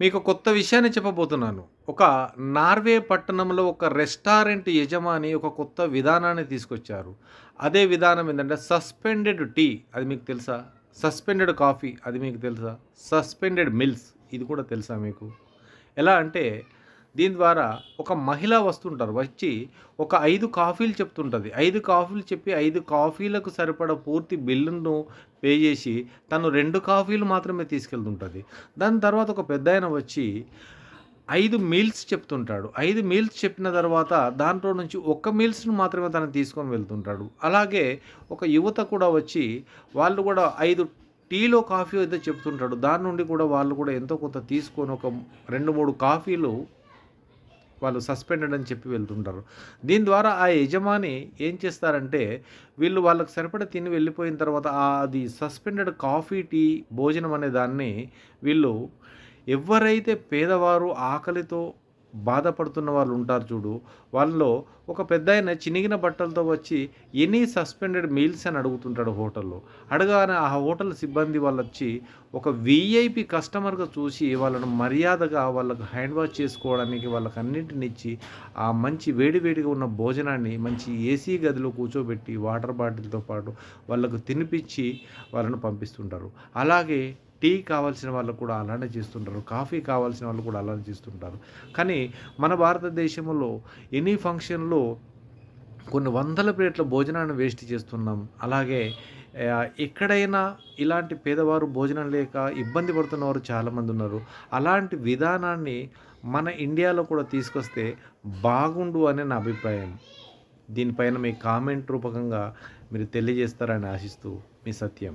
మీకు కొత్త విషయాన్ని చెప్పబోతున్నాను. ఒక నార్వే పట్టణంలో ఒక రెస్టారెంట్ యజమాని ఒక కొత్త విధానాన్ని తీసుకొచ్చారు. అదే విధానం ఏంటంటే సస్పెండెడ్ టీ అది మీకు తెలుసా? సస్పెండెడ్ కాఫీ అది మీకు తెలుసా? సస్పెండెడ్ మిల్స్ ఇది కూడా తెలుసా మీకు? ఎలా అంటే దీని ద్వారా ఒక మహిళ వస్తుంటారు. వచ్చి ఒక ఐదు కాఫీలు చెప్తుంటుంది ఐదు కాఫీలు చెప్పి ఐదు కాఫీలకు సరిపడా పూర్తి బిల్లును పే చేసి తను రెండు కాఫీలు మాత్రమే తీసుకెళ్తుంటుంది దాని తర్వాత ఒక పెద్దాయన వచ్చి ఐదు మీల్స్ చెప్తుంటాడు. ఐదు మీల్స్ చెప్పిన తర్వాత దాంట్లో నుంచి ఒక్క మీల్స్ను మాత్రమే తను తీసుకొని వెళ్తుంటాడు. అలాగే ఒక యువత కూడా వచ్చి వాళ్ళు కూడా ఐదు టీలో కాఫీ ఏదో చెప్తుంటాడు. దాని నుండి కూడా వాళ్ళు కూడా ఎంతో కొంత తీసుకొని ఒక 2, 3 కాఫీలు వాళ్ళు సస్పెండెడ్ అని చెప్పి వెళ్తుంటారు. దీని ద్వారా ఆ యజమాని ఏం చేస్తారంటే వీళ్ళు వాళ్ళకి సరిపడా తిని వెళ్ళిపోయిన తర్వాత అది సస్పెండెడ్ కాఫీ, టీ, భోజనం అనే దాన్ని వీళ్ళు ఎవరైతే పేదవారు ఆకలితో బాధపడుతున్న వాళ్ళు ఉంటారు చూడు. వాళ్ళలో ఒక పెద్దాయన చినిగిన బట్టలతో వచ్చి ఎనీ సస్పెండెడ్ మీల్స్ అని అడుగుతుంటాడు హోటల్‌లో. అడగానే ఆ హోటల్ సిబ్బంది వాళ్ళు వచ్చి ఒక వీఐపీ కస్టమర్‌గా చూసి వాళ్ళను మర్యాదగా వాళ్ళకు హ్యాండ్ వాష్ చేసుకోవడానికి వాళ్ళకన్నిటినిచ్చి ఆ మంచి వేడివేడిగా ఉన్న భోజనాన్ని మంచి ఏసీ గదిలో కూర్చోబెట్టి వాటర్ బాటిల్‌తో పాటు వాళ్ళకు తినిపించి వాళ్ళను పంపిస్తుంటారు. అలాగే టీ కావాల్సిన వాళ్ళు కూడా అలానే చేస్తుంటారు. కాఫీ కావాల్సిన వాళ్ళు కూడా అలానే చేస్తుంటారు. కానీ మన భారతదేశంలో ఎనీ ఫంక్షన్‌లో కొన్ని వందల ప్లేట్ల భోజనాన్ని వేస్ట్ చేస్తున్నాం. అలాగే ఎక్కడైనా ఇలాంటి పేదవారు భోజనం లేక ఇబ్బంది పడుతున్నవారు చాలామంది ఉన్నారు. అలాంటి విధానాన్ని మన ఇండియాలో కూడా తీసుకొస్తే బాగుండు అని నా అభిప్రాయం. దీనిపైన మీ కామెంట్ రూపకంగా మీరు తెలియజేస్తారని ఆశిస్తూ మీ సత్యం.